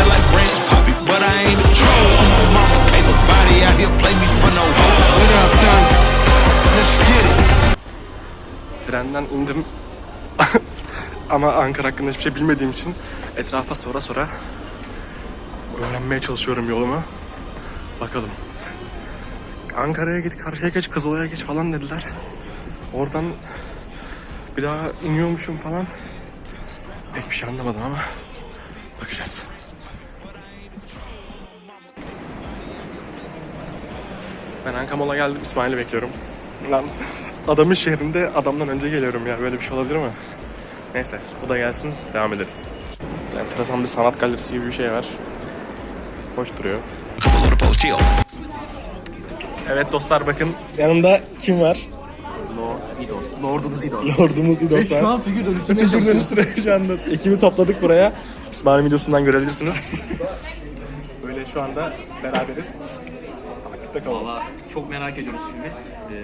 just like branch poppy, but I ain't a troll. I'm on mama, can't nobody out here play me for no hoe. What up, done? Let's get it. Trenden indim. Ama Ankara hakkında hiçbir şey bilmediğim için etrafa sora sora öğrenmeye çalışıyorum yolumu. Bakalım. Ankara'ya git, karşıya geç, Kızılay'a geç falan dediler. Oradan bir daha iniyormuşum falan. Pek bir şey anlamadım ama bakacağız. Ben Ankamol'a geldim, İsmail'i bekliyorum. Lan adamın şehrinde adamdan önce geliyorum ya. Böyle bir şey olabilir mi? Neyse, o da gelsin, devam ederiz. Enteresan bir sanat galerisi gibi bir şey var. Hoş duruyor. Evet dostlar bakın yanımda kim var? Lordumuz İdos. Lordumuz İdos var. Şu an figür dönüştürmeye Figür çalışıyorum. dönüştürüyor şu anda. Ekibi topladık buraya. İsmail'in videosundan görebilirsiniz. Böyle şu anda beraberiz. Takipte kalın. Valla çok merak ediyoruz filmi. Ee,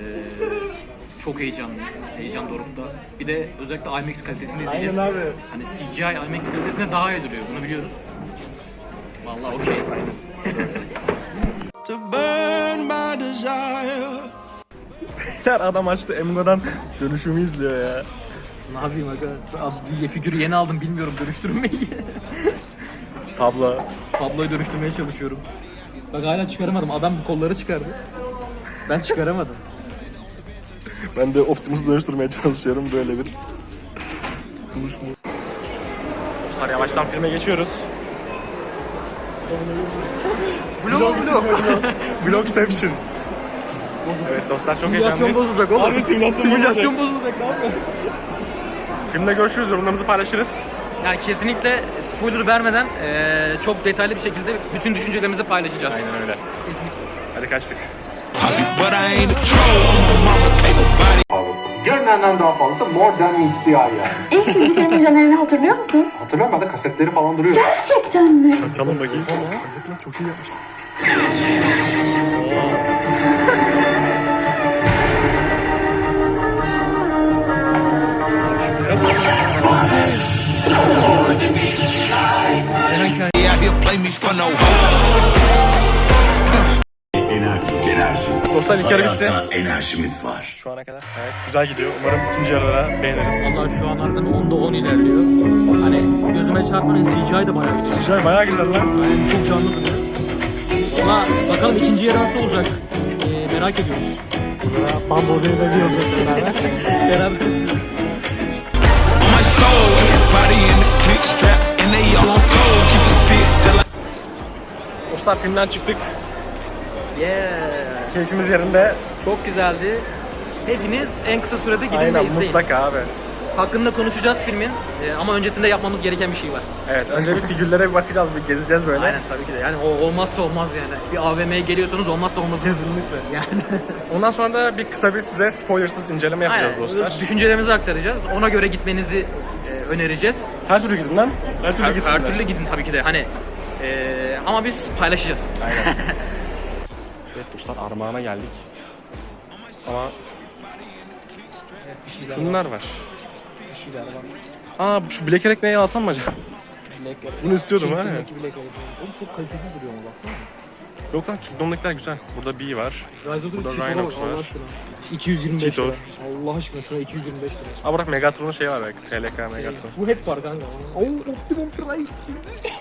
çok heyecanlıyız. Heyecan dorukta. Bir de özellikle IMAX kalitesinde izleyeceğiz. Aynen abi. Hani CGI IMAX kalitesinde daha iyi duruyor. Bunu biliyoruz. Valla okey. To burn my desire. Her adam açtı Emgo'dan dönüşümü izliyor ya. ne yapayım aga? Abi figürü yeni aldım bilmiyorum dönüştürmeyi. Tablo. Tabloyu dönüştürmeye çalışıyorum. Bak hala çıkaramadım. Adam kolları çıkardı. Ben çıkaramadım. Ben de Optimus'u dönüştürmeye çalışıyorum böyle bir buluşma. Dostlar yavaştan filme geçiyoruz. Vlog vlog. Vlogception. Evet dostlar çok Simülasyon heyecanlıyız. bozulacak oğlum. Harbi simülasyon, Simülasyon bozulacak. bozulacak ne yapıyorsun? Filmde görüşürüz, yorumlarımızı paylaşırız. Yani kesinlikle spoiler vermeden eee, çok detaylı bir şekilde bütün düşüncelerimizi paylaşacağız. Aynen öyle. Kesinlikle. Hadi kaçtık. Görünenden daha fazlası More Than Meets the Eye yani. İlk çizgi filmin jenerini hatırlıyor musun? Hatırlıyorum ben de kasetleri falan duruyor. Gerçekten mi? Tamam bakayım. Çok iyi yapmışsın. Dostlar ilk yarı bitti. Enerjimiz var. Şu ana kadar. Evet, güzel gidiyor. Umarım ikinci yarıda beğeniriz. Valla şu an harbiden 10'da 10 ilerliyor. Hani gözüme çarpan CGI de bayağı gidiyor. Güzel, bayağı güzel lan. Yani çok canlı duruyor. Valla bakalım ikinci yarı nasıl olacak? Eee, merak ediyoruz. Bumblebee'yle bir olacak beraber. Beraber On Dostlar filmden çıktık. Yeah. Keyfimiz yerinde. Çok güzeldi. Hepiniz en kısa sürede gidin ve Aynen izleyin. mutlaka abi. Hakkında konuşacağız filmin. Eee, ama öncesinde yapmamız gereken bir şey var. Evet önce bir figürlere bir bakacağız, bir gezeceğiz böyle. Aynen tabii ki de. Yani o olmazsa olmaz yani. Bir AVM'ye geliyorsanız olmazsa olmaz. Kesinlikle. Yani. Ondan sonra da bir kısa bir size spoilersız inceleme yapacağız Aynen. dostlar. Düşüncelerimizi aktaracağız. Ona göre gitmenizi e, önereceğiz. Her türlü gidin lan. Her türlü Her, gitsinler. her türlü gidin tabii ki de. Hani e, ama biz paylaşacağız. Evet dostlar Armağan'a geldik. Ama Bir şeyler şunlar var. Bir şeyler var. Aa şu bilek ekmeği alsam mı acaba? Black, Bunu istiyordum ha. Black Oğlum çok kalitesiz duruyor mu baksana. Yok lan Kingdom'dakiler güzel. Burada B var. Burada Rhinox bak Allah var. aşkına. 225 Cheeto. lira. Allah aşkına şuna 225 lira. Aa bırak Megatron'un şeyi var belki. TLK Megatron. Bu hep var kanka. Oo, Optimum Prime.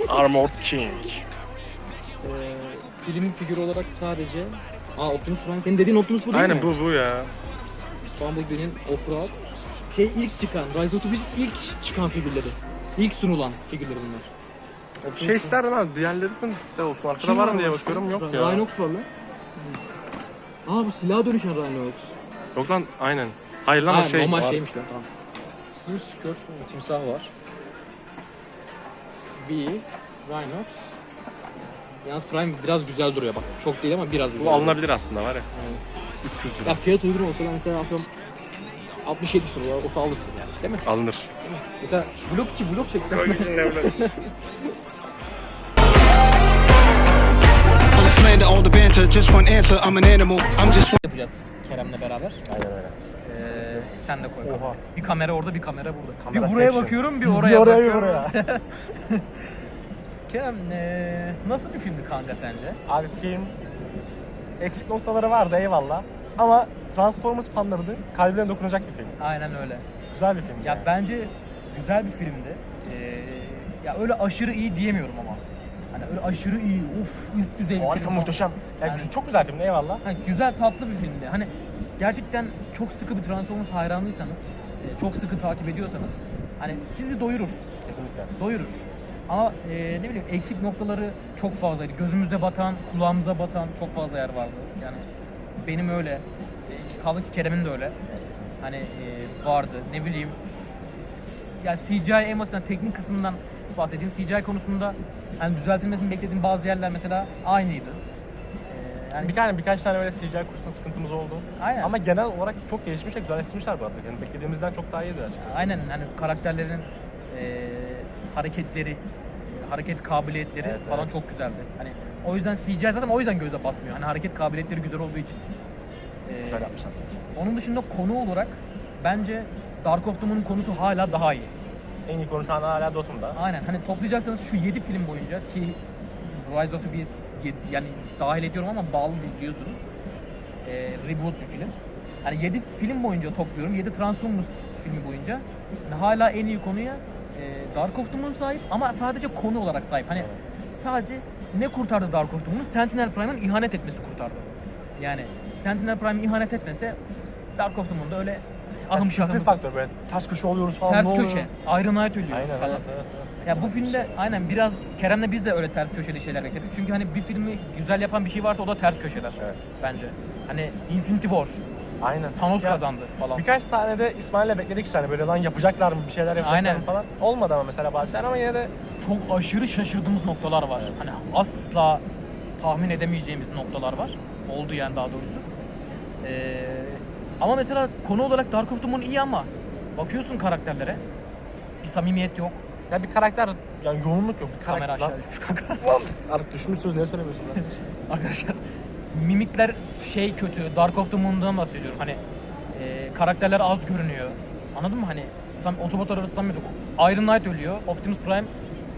Armored King. Ee, film figürü olarak sadece Aa Optimus Prime. Senin dediğin Optimus bu değil Aynen mi? bu bu ya. Bumblebee'nin Offroad. Şey ilk çıkan, Rise of the Beast ilk çıkan figürleri. İlk sunulan figürleri bunlar. Optimus Şey Prime. isterdim abi diğerleri de olsun. Arkada Kim var mı diye başka? bakıyorum yok ya. Rhinox var lan. Aa bu silaha dönüşen Rhinox. Yok lan aynen. Hayır lan o şey. normal şeymiş lan tamam. Bir skirt, timsah var. V, Rhinox. Yalnız Prime biraz güzel duruyor bak. Çok değil ama biraz güzel. Bu alınabilir aslında var ya. 300 lira. Ya fiyat uygun olsa da mesela atıyorum 60-70 lira olsa alırsın yani değil mi? Alınır. Mesela blokçi blok çeksen On the slander, on the banter, just one answer. I'm an animal. I'm just yapacağız Kerem'le beraber. Aynen öyle. Ee, sen de koy. Oha. Bir kamera orada, bir kamera burada. Kamera bir buraya section. bakıyorum, bir oraya oraya, bir bakıyorum. Kerem, ee, nasıl bir filmdi kanka sence? Abi film eksik noktaları vardı eyvallah. Ama Transformers fanlarının kalbine dokunacak bir film. Aynen öyle. Güzel bir film. Ya bence güzel bir filmdi. Ee, ya öyle aşırı iyi diyemiyorum ama. Hani öyle aşırı iyi, uf üst düzey bir Harika film. muhteşem. Ya, Yani- Çok güzel film eyvallah. Hani güzel tatlı bir filmdi. Hani gerçekten çok sıkı bir Transformers hayranlıysanız, e, çok sıkı takip ediyorsanız hani sizi doyurur. Kesinlikle. doyurur. Ama e, ne bileyim eksik noktaları çok fazlaydı. Gözümüze batan, kulağımıza batan çok fazla yer vardı. Yani benim öyle. E, kaldı ki Kerem'in de öyle. Hani e, vardı. Ne bileyim. s- Ya CGI en basitinden teknik kısmından bahsedeyim. CGI konusunda hani düzeltilmesini beklediğim bazı yerler mesela aynıydı. E, yani Bir tane birkaç tane böyle CGI kursunda sıkıntımız oldu. Aynen. Ama genel olarak çok gelişmiş ve güzelleştirmişler bu arada. Yani beklediğimizden çok daha iyiydi açıkçası. Aynen hani karakterlerin e, hareketleri, hareket kabiliyetleri Evet, falan evet. çok güzeldi. Hani o yüzden CGI zaten o yüzden göze batmıyor. Hani hareket kabiliyetleri güzel olduğu için. E, Güzel yapmışlar. onun dışında konu olarak bence Dark of the Moon'un konusu hala daha iyi. En iyi konuşan hala Dotum'da. Aynen hani toplayacaksanız şu 7 film boyunca ki Rise of the Beast yani dahil ediyorum ama bağlı değil biliyorsunuz. E, reboot bir film. Hani 7 film boyunca topluyorum. 7 Transformers filmi boyunca. Yani hala en iyi konuya e, Dark of Moon sahip ama sadece konu olarak sahip. Hani sadece ne kurtardı Dark of Moon'u? Sentinel Prime'ın ihanet etmesi kurtardı. Yani Sentinel Prime ihanet etmese Dark of the Moon'da öyle ahım şahım Sürpriz faktör böyle ters köşe oluyoruz falan. ters ne oluyor? köşe. Iron Knight ölüyor Aynen falan. evet, evet, evet. Ya bu filmde aynen biraz Kerem'le biz de öyle ters köşeli şeyler bekledik. Çünkü hani bir filmi güzel yapan bir şey varsa o da ters köşeler. Evet. Bence. Hani Infinity War, Aynen. Thanos Ya, kazandı falan. Birkaç tane de İsmail'le bekledik işte hani böyle lan yapacaklar mı bir şeyler yapacaklar Aynen. mı falan. Olmadı ama mesela bazı şeyler ama yine de Çok aşırı şaşırdığımız noktalar var. Hani asla tahmin edemeyeceğimiz noktalar var. Oldu yani daha doğrusu. Ee, ama mesela konu olarak Dark of the Moon iyi ama bakıyorsun karakterlere bir samimiyet yok. ya bir karakter yani yoğunluk yok. Bir Kamera karakter. aşağı düşmüş kanka. Lan, Artık düşmüşsünüz niye söylemiyorsun lan? Arkadaşlar mimikler şey kötü. Dark of the Moon'dan bahsediyorum. Hani e, karakterler az görünüyor. Anladın mı? Hani sam, otobot arası samimiyet yok. Iron Knight ölüyor. Optimus Prime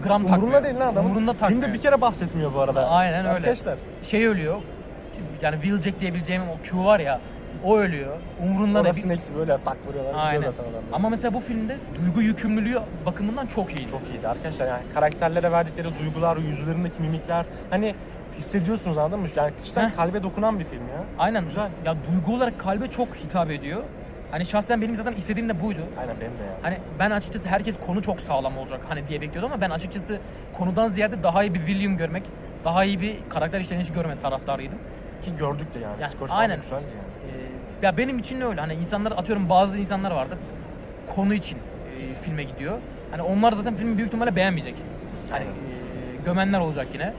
gram takmıyor. Umurunda değil lan adamın. Umurunda takmıyor. Filmde bir kere bahsetmiyor bu arada. Aynen öyle. Arkadaşlar. Şey ölüyor. Yani Wheeljack diyebileceğim o Q var ya. O ölüyor. Umurunda da bir... sinek böyle tak vuruyorlar. Aynen. zaten adamlar. Ama mesela bu filmde duygu yükümlülüğü bakımından çok iyiydi. Çok iyiydi arkadaşlar yani karakterlere verdikleri duygular, yüzlerindeki mimikler hani hissediyorsunuz anladın mı? Yani cidden Heh. kalbe dokunan bir film ya. Aynen. Güzel. Ya duygu olarak kalbe çok hitap ediyor. Hani şahsen benim zaten istediğim de buydu. Aynen benim de ya. Hani ben açıkçası herkes konu çok sağlam olacak hani diye bekliyordum ama ben açıkçası konudan ziyade daha iyi bir William görmek, daha iyi bir karakter işlenişi görmek taraftarıydım. Ki gördük de yani. Ya, Skor aynen. aynen. güzeldi yani. Ee, ya benim için de öyle. Hani insanlar atıyorum bazı insanlar vardır konu için e, filme gidiyor. Hani onlar zaten filmi büyük ihtimalle beğenmeyecek. Hani e, gömenler olacak yine.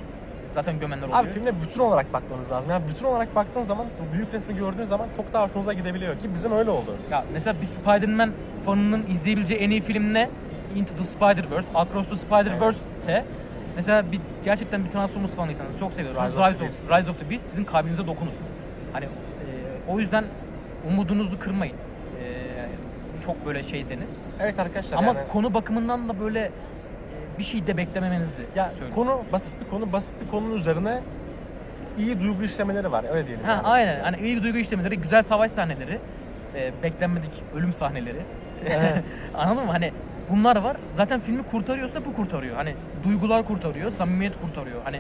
Zaten gömenler oluyor. Abi filme bütün olarak bakmanız lazım. Yani bütün olarak baktığın zaman, bu büyük resmi gördüğün zaman çok daha hoşunuza gidebiliyor. Ki bizim öyle oldu. Ya mesela bir Spider-Man fanının izleyebileceği en iyi film ne? Into the Spider-Verse, Across the Spider-Verse ise mesela bir gerçekten bir Transformers fanıysanız çok seviyorsunuz. Rise Rise, of the of, Beast. Rise of the Beast sizin kalbinize dokunur. Hani e, o yüzden umudunuzu kırmayın. E, çok böyle şeyseniz. Evet arkadaşlar Ama yani... konu bakımından da böyle bir şey de beklememenizi Ya söylüyorum. konu basit bir konu, basit bir konunun üzerine iyi duygu işlemeleri var. Öyle diyelim. Ha yani. aynen. Hani iyi duygu işlemeleri, güzel savaş sahneleri, e, beklenmedik ölüm sahneleri. Anladın mı? Hani bunlar var. Zaten filmi kurtarıyorsa bu kurtarıyor. Hani duygular kurtarıyor, samimiyet kurtarıyor. Hani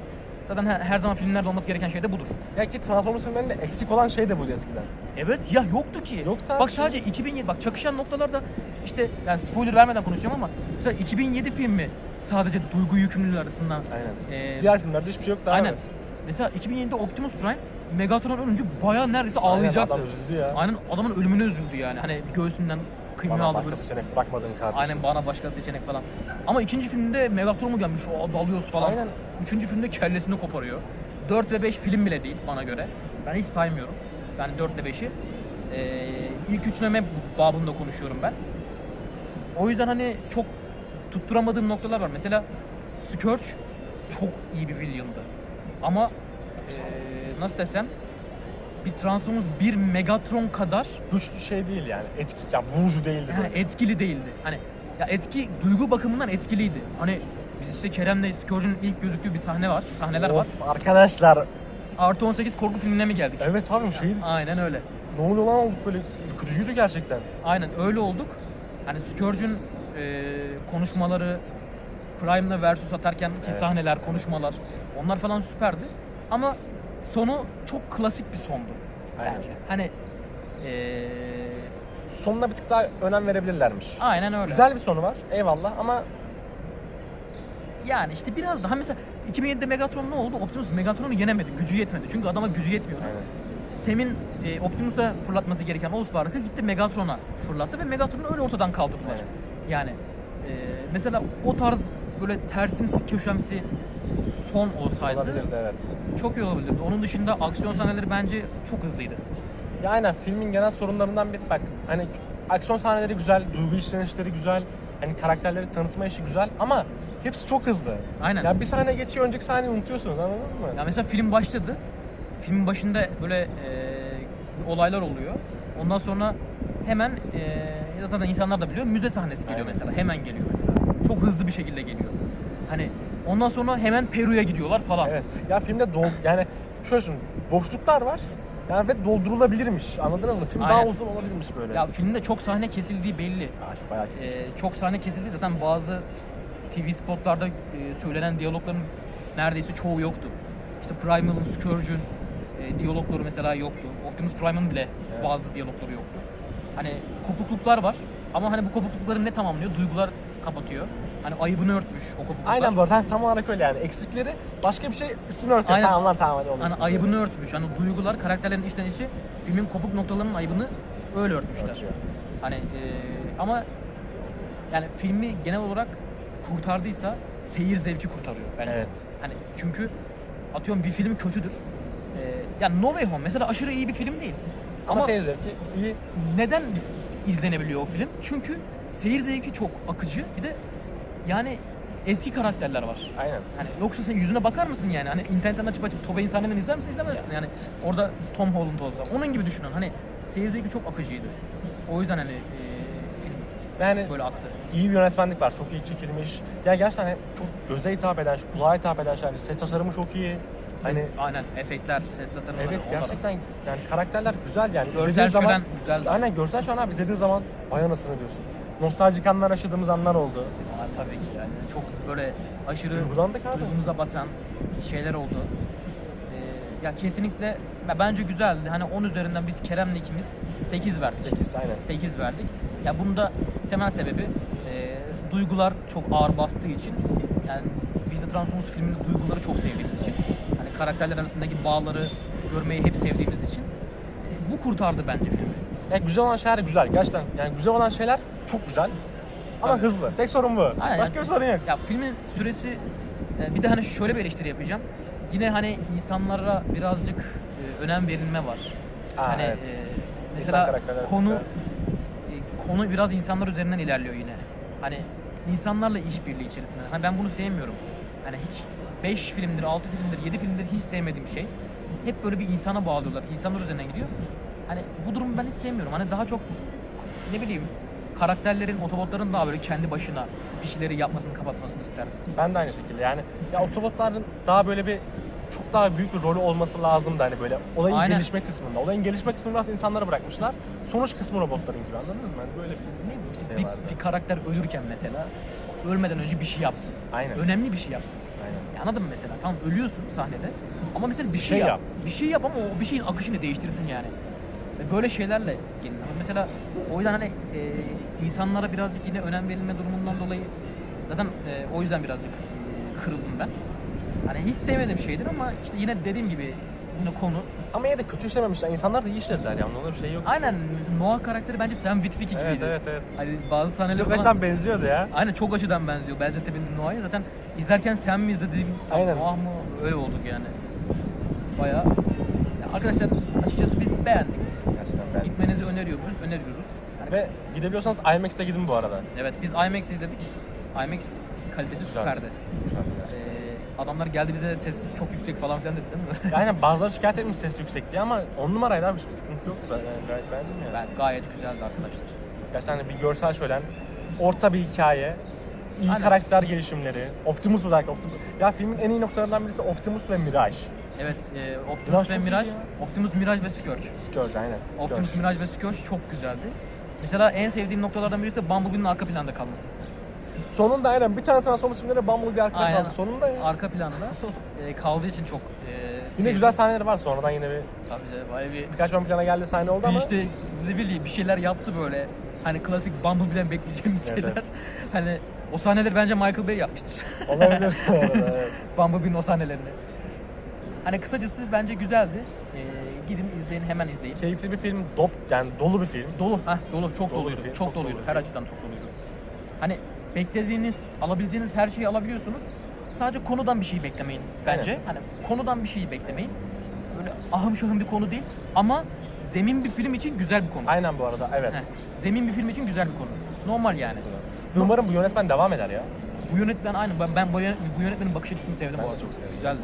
zaten her, her zaman filmlerde olması gereken şey de budur. Ya ki Transformers filmlerinde eksik olan şey de buydu eskiden. Evet ya yoktu ki. Yoktu abi. Bak sadece 2007 bak çakışan noktalarda işte yani spoiler vermeden konuşacağım ama mesela 2007 filmi sadece duygu yükümlülüğü arasından Aynen. e, Diğer filmlerde hiçbir şey yoktu aynen. abi. Mesela 2007'de Optimus Prime Megatron ölünce bayağı neredeyse ağlayacaktı. Aynen, adam üzüldü ya. Aynen adamın ölümüne üzüldü yani. Hani göğsünden Bana aldı başka böyle. seçenek bırakmadın kardeşim. Aynen bana başka seçenek falan. Ama ikinci filmde Megatron mu gelmiş? O dalıyoruz falan. Aynen. Üçüncü filmde kellesini koparıyor. 4 ve 5 film bile değil bana göre. Ben hiç saymıyorum. Yani 4 ile 5'i. Ee, ilk üçleme babında konuşuyorum ben. O yüzden hani çok tutturamadığım noktalar var. Mesela Scourge çok iyi bir villain'dı. Ama ee, nasıl desem bir Transformers bir Megatron kadar Güçlü şey değil yani. Etki, ya vurucu değildi böyle. etkili değildi. Hani ya etki duygu bakımından etkiliydi. Hani biz işte Kerem'le Scourge'un ilk gözüktüğü bir sahne var. Sahneler var. Of, arkadaşlar. Artı 18 korku filmine mi geldik? Evet abi şey Aynen öyle. ne oluyor lan olduk böyle ürkütücüydü gerçekten. Aynen öyle olduk. Hani Scourge'un e, konuşmaları, Prime'la versus atarken ki sahneler, konuşmalar onlar falan süperdi. Ama sonu çok klasik bir sondu. Aynen. Bence. Hani e, Sonuna bir tık daha önem verebilirlermiş. aynen öyle. Güzel bir sonu var eyvallah ama Yani işte biraz daha mesela 2007'de Megatron ne oldu? Optimus Megatron'u yenemedi. Gücü yetmedi. Çünkü adama gücü yetmiyor. Aynen. Sam'in e, Optimus'a fırlatması gereken Allspark'ı gitti Megatron'a fırlattı ve Megatron'u öyle ortadan kaldırdılar. Evet. Yani e, mesela o tarz böyle tersimsi köşemsi son olsaydı olabilirdi evet. çok iyi olabilirdi. Onun dışında aksiyon sahneleri bence çok hızlıydı. Ya aynen filmin genel sorunlarından biri bak hani aksiyon sahneleri güzel, duygu işlenişleri güzel, hani karakterleri tanıtma işi güzel ama hepsi çok hızlı. Aynen. Ya bir sahne geçiyor önceki sahneyi unutuyorsunuz anladınız mı? Ya mesela film başladı. Filmin başında böyle e, olaylar oluyor. Ondan sonra hemen e, zaten insanlar da biliyor müze sahnesi geliyor Aynen. mesela. Hemen geliyor mesela. Çok hızlı bir şekilde geliyor. Hani ondan sonra hemen Peru'ya gidiyorlar falan. Evet. Ya filmde dol yani şöyle düşün boşluklar var. Yani ve doldurulabilirmiş. Anladınız mı? Film daha Aynen. uzun olabilirmiş böyle. Ya filmde çok sahne kesildiği belli. Ya, bayağı kesin. E, çok sahne kesildi. Zaten bazı TV spotlarda e, söylenen diyalogların neredeyse çoğu yoktu. İşte Primal'ın, Scourge'ün e, diyalogları mesela yoktu. Optimus Prime'ın bile bazı diyalogları yoktu. Hani kopukluklar var ama hani bu kopuklukları ne tamamlıyor? Duygular kapatıyor. Hani ayıbını örtmüş o. Aynen bu arada Ha, tam olarak öyle yani. Eksikleri başka bir şey üstüne örtüyor. Aynen. Tamam lan tamam hadi onu. Hani ayıbını örtmüş. Hani duygular, karakterlerin işlenişi filmin kopuk noktalarının ayıbını öyle örtmüşler. Örtüyor. Hani e, ama yani filmi genel olarak kurtardıysa seyir zevki kurtarıyor bence. Evet. Hani çünkü atıyorum bir film kötüdür. E, yani No Way Home mesela aşırı iyi bir film değil. Ama, Ama seyir zevki iyi. neden izlenebiliyor o film? Çünkü seyir zevki çok akıcı. Bir de yani eski karakterler var. Aynen. Hani yoksa sen yüzüne bakar mısın yani? Hani internetten açıp açıp Tobey'in sahnelerini izler misin? İzlemezsin. Yani orada Tom Holland olsa. Onun gibi düşünün. Hani seyir zevki çok akıcıydı. O yüzden hani e, film Yani böyle aktı. iyi bir yönetmenlik var. Çok iyi çekilmiş. Ya gerçekten hani çok göze hitap eden, kulağa hitap eden şeyler. Ses tasarımı çok iyi. Hani Ses- aynen efektler, ses tasarımları. evet gerçekten yani karakterler güzel yani. Görsel zaman, şölen güzeldi. Aynen görsel an abi izlediğin zaman vay anasını diyorsun. Nostaljik anlar yaşadığımız anlar oldu. Aa, tabii ki yani. Çok böyle aşırı Duygulandık abi. duygumuza batan şeyler oldu. Ee, ya kesinlikle ya bence güzeldi. Hani 10 üzerinden biz Kerem'le ikimiz 8 verdik. 8 aynen. 8 verdik. Ya bunun da temel sebebi e, duygular çok ağır bastığı için. Yani biz de Transformers filminde duyguları çok sevdiğimiz için. Hani karakterler arasındaki bağları görmeyi hep sevdiğimiz için. e, bu kurtardı bence filmi. Yani güzel olan şeyler güzel gerçekten. Yani güzel olan şeyler çok güzel. Ama Tabii. hızlı. Tek sorun bu. Aynen. Başka bir sorun yok. Ya filmin süresi e, bir de hani şöyle bir eleştiri yapacağım. Yine hani insanlara birazcık e, önem verilme var. Aa, hani evet. e, mesela konu e, konu biraz insanlar üzerinden ilerliyor yine. Hani insanlarla işbirliği içerisinde. Hani ben bunu sevmiyorum. Hani hiç 5 filmdir, 6 filmdir, 7 filmdir hiç sevmediğim şey. Hep böyle bir insana bağlıyorlar. İnsanlar üzerinden gidiyor. Hani bu durumu ben hiç sevmiyorum. Hani daha çok ne bileyim karakterlerin, otobotların daha böyle kendi başına bir şeyleri yapmasını, kapatmasını isterdim. Ben de aynı şekilde yani. Ya otobotların daha böyle bir çok daha büyük bir rolü olması lazımdı hani böyle olayın Aynen. gelişme kısmında. Olayın gelişme kısmını biraz insanlara bırakmışlar. Sonuç kısmı robotların gibi anladınız mı? Hani böyle bir Ne Şey bir, vardı. bir karakter ölürken mesela ölmeden önce bir şey yapsın. Aynen. Önemli bir şey yapsın. Aynen. Ya anladın mı mesela? Tamam ölüyorsun sahnede ama mesela bir şey, şey yap. yap. Bir şey yap ama o bir şeyin akışını değiştirsin yani. Ve böyle şeylerle gelin. Mesela o yüzden hani e, insanlara birazcık yine önem verilme durumundan dolayı zaten e, o yüzden birazcık e, kırıldım ben. Hani hiç sevmediğim şeydir ama işte yine dediğim gibi yine konu. Ama yine de kötü işlememişler. İnsanlar da iyi işlediler yani. Onda bir şey yok. Aynen mesela Noah karakteri bence Sam Witwicky gibiydi. Evet evet evet. Hani bazı sahneler Çok falan... açıdan benziyordu ya. Aynen çok açıdan benziyor. Benzetebildim Noah'ya. Zaten izlerken sen mi izlediğim, Aynen. Noah mı öyle olduk yani. Bayağı. Ya arkadaşlar açıkçası biz beğendik. Ben. Gitmenizi öneriyoruz, öneriyoruz. Yani Ve gidebiliyorsanız IMAX'te gidin bu arada. Evet biz IMAX izledik. IMAX kalitesi süperdi. Ee, adamlar geldi bize ses çok yüksek falan filan dedi değil mi? Aynen bazıları şikayet etmiş ses yüksek diye ama on numaraydı abi hiçbir sıkıntı yoktu. Ben yani gayet beğendim yani. ben gayet güzeldi arkadaşlar. Gerçekten hani bir görsel şölen, orta bir hikaye, iyi Aynen. karakter gelişimleri, Optimus özellikle. Optimus. Ya filmin en iyi noktalarından birisi Optimus ve Mirage. Evet, e, Optimus çok ve ya. Optimus, Mirage ve Scourge. Scourge aynen. Scourge. Optimus, Mirage ve Scourge çok güzeldi. Mesela en sevdiğim noktalardan birisi de Bumblebee'nin arka planda kalması. Sonunda aynen bir tane Transformers filmleri Bumblebee arkada Aynen. kaldı. Sonunda ya. Arka planda e, kaldığı için çok e, Yine sevdim. güzel sahneleri var sonradan yine bir Tabii canım, böyle bir birkaç ön plana geldi sahne oldu bir ama işte ne bileyim bir şeyler yaptı böyle. Hani klasik Bumblebee'den bekleyeceğimiz Evet, şeyler. evet. Hani o sahneleri bence Michael Bay yapmıştır. olabilir bu arada. evet. Bumblebee'nin o sahnelerini. Hani kısacası bence güzeldi. Ee, gidin izleyin, hemen izleyin. Keyifli bir film, dop yani dolu bir film. Dolu, ha dolu, çok Dolu doluydu. bir film, çok, çok doluydu. dolu bir Her film. açıdan çok doluydu. Hani beklediğiniz, alabileceğiniz her şeyi alabiliyorsunuz. Sadece konudan bir şey beklemeyin bence. Hani konudan bir şey beklemeyin. Böyle ahım şahım bir konu değil ama zemin bir film için güzel bir konu. Aynen bu arada evet. Heh, zemin bir film için güzel bir konu. Normal yani. Umarım bu yönetmen devam eder ya. Bu yönetmen aynı. Ben, ben bu, yönet- bu yönetmenin bakış açısını sevdim bu arada. çok sevdim. Güzeldi.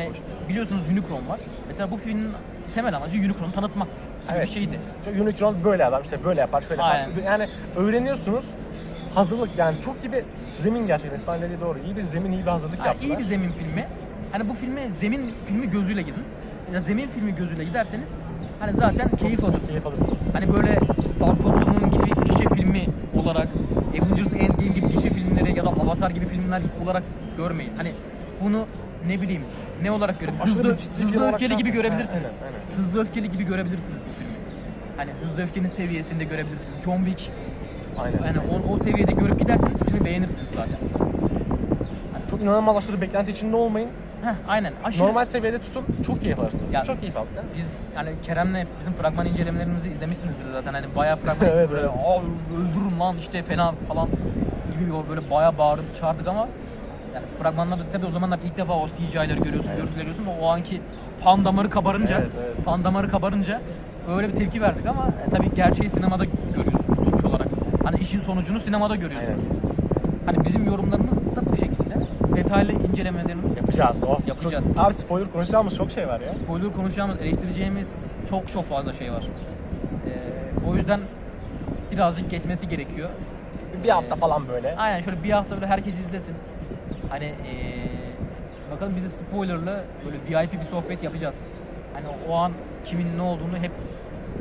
Hani biliyorsunuz Unicron var. Mesela bu filmin temel amacı Unicron'u tanıtmak gibi Evet. bir şeydi. Çok Unicron böyle adam işte böyle yapar şöyle yapar. Aynen. Yani öğreniyorsunuz hazırlık yani çok iyi bir zemin gerçekten İsmail dediği doğru. İyi bir zemin iyi bir hazırlık Ha, yaptılar. iyi bir zemin filmi. Hani bu filme zemin filmi gözüyle gidin. Ya zemin filmi gözüyle giderseniz hani zaten keyif alırsınız. keyif alırsınız. Hani böyle Dark Moon gibi gişe filmi olarak Avengers Endgame gibi gişe filmleri ya da Avatar gibi filmler olarak görmeyin. Hani bunu ne bileyim ne olarak görebilirsiniz? Hızlı, hızlı öfkeli gibi görebilirsiniz. Aynen, aynen. Hızlı öfkeli gibi görebilirsiniz bu filmi. Hani hızlı öfkenin seviyesinde görebilirsiniz. John Wick Aynen. yani o, o seviyede görüp giderseniz filmi beğenirsiniz zaten. Çok inanılmaz aşırı beklenti içinde olmayın. Heh, aynen. Aşırı Normal seviyede tutun. Çok keyif alırsınız. Ya- çok keyif aldık. Biz hani Kerem'le bizim fragman incelemelerimizi izlemişsinizdir zaten. Hani bayağı fragman Evet, böyle evet. Öldürürüm lan işte fena falan gibi böyle bayağı bağırıp çağırdık ama yani fragmanlarda tabii o zamanlar ilk defa o CGI'leri görüyorsun, görüntüleri görüyorsun. O anki fan damarı kabarınca, Evet, evet. fan damarı kabarınca öyle bir tepki verdik ama e, tabii gerçeği sinemada görüyorsunuz sonuç olarak. Hani işin sonucunu sinemada görüyorsunuz. Hani bizim yorumlarımız da bu şekilde. Detaylı incelemelerimiz Yapacağız. Of. Yapacağız. Çok, abi spoiler konuşacağımız çok şey var ya. spoiler konuşacağımız, eleştireceğimiz çok çok fazla şey var. Ee, o yüzden birazcık geçmesi gerekiyor. Bir hafta falan böyle. Aynen şöyle bir hafta böyle herkes izlesin. Hani ee, bakalım biz de spoilerlı böyle VIP bir sohbet yapacağız. Hani o an kimin ne olduğunu hep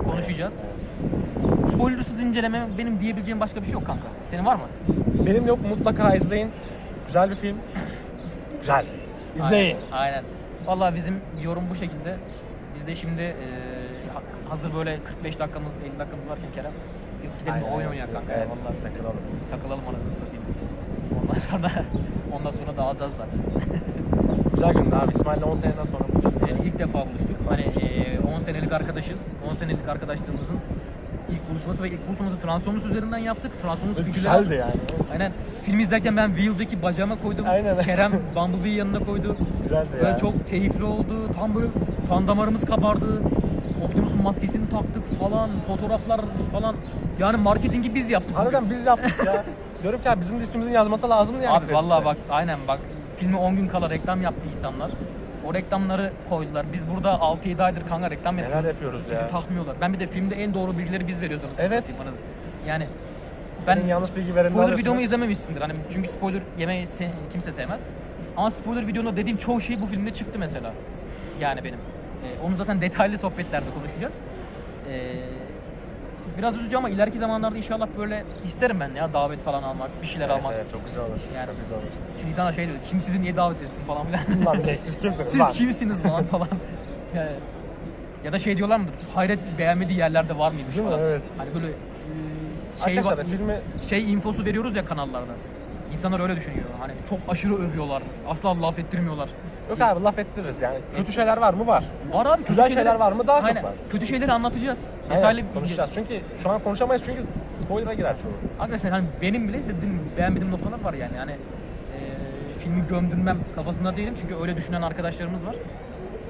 konuşacağız. Spoilersız inceleme benim diyebileceğim başka bir şey yok kanka. Senin var mı? Benim yok mutlaka izleyin. Güzel bir film. Güzel. İzleyin. Aynen. aynen. Vallahi bizim yorum bu şekilde. Biz de şimdi ha- hazır böyle 45 dakikamız 50 dakikamız varken Kerem gidelim bir oyun oynayalım kanka. Evet. Vallahi takılalım. takılalım anasını satayım. Ondan sonra ondan sonra dağılacağız zaten. Güzel gündü abi. İsmail'le 10 seneden sonra buluştuk. Yani ilk defa buluştuk. Hani 10 senelik arkadaşız. 10 senelik arkadaşlığımızın ilk buluşması ve ilk buluşmamızı Transformers üzerinden yaptık. Transformers figürleri Güzeldi yani. Aynen. Film izlerken ben Wheel'deki bacağıma koydum. Aynen. Kerem Bumblebee'yi yanına koydu. Güzeldi Böyle ya. çok keyifli oldu. Tam böyle fan damarımız kabardı. Optimus'un maskesini taktık falan. Fotoğraflar falan. Yani marketingi biz yaptık. Harbiden biz yaptık ya. Diyorum ki abi bizim de ismimizin yazması lazımdı yani. Abi vallahi bak aynen bak. Filmi 10 gün kala reklam yaptı insanlar. O reklamları koydular. Biz burada 6-7 aydır kanka reklam Neler yapıyoruz. yapıyoruz Bizi ya. takmıyorlar. Ben bir de filmde en doğru bilgileri biz veriyoruz anasını Evet. satayım bana. Yani ben Senin yanlış bilgi spoiler videomu izlememişsindir. Hani çünkü spoiler yemeyi se- kimse sevmez. Ama spoiler videomda dediğim çoğu şey bu filmde çıktı mesela. Yani benim. Ee, onu zaten detaylı sohbetlerde konuşacağız. Ee, biraz üzücü ama ileriki zamanlarda inşallah böyle isterim ben ya davet falan almak, bir şeyler almak. evet, çok güzel olur. Yani- Çok güzel olur. Çünkü insanlar şey diyor, kim sizi niye davet etsin falan filan. Lan ne siz kimsiniz Siz lan? kimsiniz lan falan. Yani, ya da şey diyorlar mıdır? Hayret beğenmediği yerlerde var mıymış Değil mi? falan. Evet. Hani böyle e, şey, Arkadaşlar filmi şey infosu veriyoruz ya kanallarda. İnsanlar öyle düşünüyor. Hani çok aşırı övüyorlar. Asla laf ettirmiyorlar. Yok abi laf ettiririz yani. Kötü şeyler var mı? Var. Var abi kötü Güzel şeyler var mı? Daha çok Aynen. var. Kötü şeyleri anlatacağız. Aynen, Detaylı konuşacağız. Çünkü şu an konuşamayız çünkü spoiler'a girer çoğu. Arkadaşlar hani benim bile dediğim beğenmediğim noktalar var yani. Hani e, filmi gömdürmem kafasında değilim çünkü öyle düşünen arkadaşlarımız var.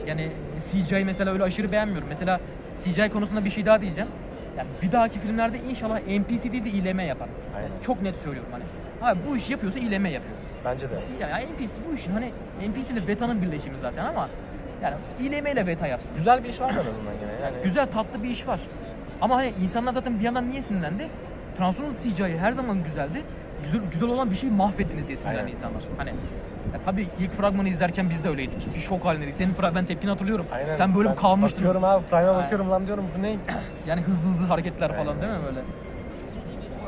Yani CGI mesela öyle aşırı beğenmiyorum. Mesela CGI konusunda bir şey daha diyeceğim. Yani bir dahaki filmlerde inşallah NPC değil de ileme yapar. Aynen. Çok net söylüyorum hani. Abi bu işi yapıyorsa ileme yapıyor. Bence de. Ya, ya NPC bu işin hani NPC ile Veta'nın birleşimi zaten ama yani ileme ile Veta yapsın. Güzel bir iş var en azından yine? Yani Güzel tatlı bir iş var. Ama hani insanlar zaten bir yandan niye sinirlendi? Transformers CGI her zaman güzeldi. Güzel, güzel olan bir şeyi mahvettiniz diye sinirlendi insanlar. Hani ya tabii ilk fragmanı izlerken biz de öyleydik. Bir şok halindeydik. Senin fragman tepkini hatırlıyorum. Aynen. Sen böyle Ben kalmıştın. Bakıyorum abi Prime'a Aynen. bakıyorum lan diyorum bu ne? Yani hızlı hızlı hareketler falan değil mi böyle?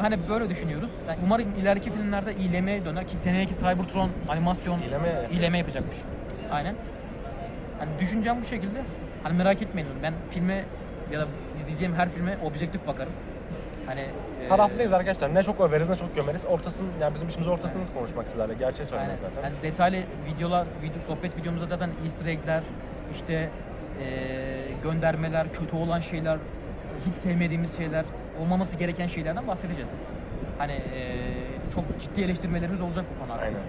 Hani böyle düşünüyoruz. Yani umarım ileriki filmlerde ilemeye döner ki seneki Cybertron animasyon İleme yapıyor. ileme yapacakmış. Aynen. Hani düşüncem bu şekilde. Hani merak etmeyin ben filme ya da izleyeceğim her filme objektif bakarım. Hani e, Taraflıyız arkadaşlar. Ne çok överiz ne çok gömeriz. Ortasını yani bizim işimiz ortasını konuşmak sizlerle. Gerçeği söylemek zaten. Yani detaylı videolar, video, sohbet videomuzda zaten easter egg'ler, işte e, göndermeler, kötü olan şeyler, hiç sevmediğimiz şeyler, olmaması gereken şeylerden bahsedeceğiz. Hani e, çok ciddi eleştirmelerimiz olacak bu konu hakkında.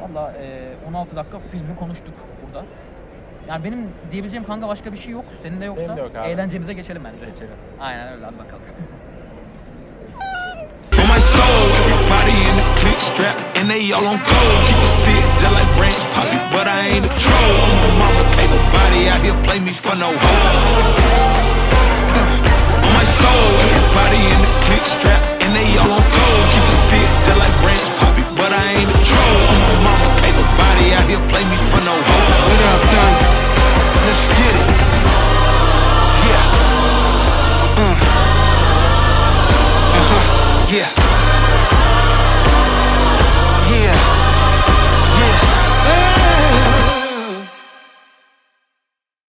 Aynen. Valla e, 16 dakika filmi konuştuk burada. Yani benim diyebileceğim kanka başka bir şey yok. Senin de yoksa Benim de yok abi. eğlencemize geçelim bence. Geçelim. Aynen öyle hadi bakalım. On my soul, everybody in the click strap, and they all on gold. Keep a stick, just like branch poppy, but I ain't a troll. I'm a mama, can't nobody out here play me for no hoe On my soul. Everybody in the click strap, and they all on gold. Keep a stick just like branch poppy, but I ain't a troll. I'm a mama, can't nobody out here play me for no hoe. What up, done? Let's get it. Yeah.